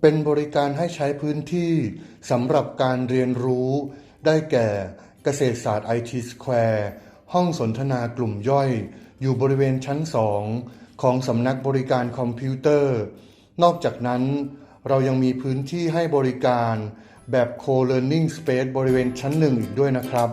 เป็นบริการให้ใช้พื้นที่สำหรับการเรียนรู้ ได้แก่เกษตรศาสตร์ IT Square ห้องสนทนากลุ่มย่อย อยู่บริเวณชั้น2ของสำนักบริการคอมพิวเตอร์ นอกจากนั้น เรายังมีพื้นที่ให้บริการแบบ Co-learning Space บริเวณชั้นหนึ่งอีกด้วยนะครับ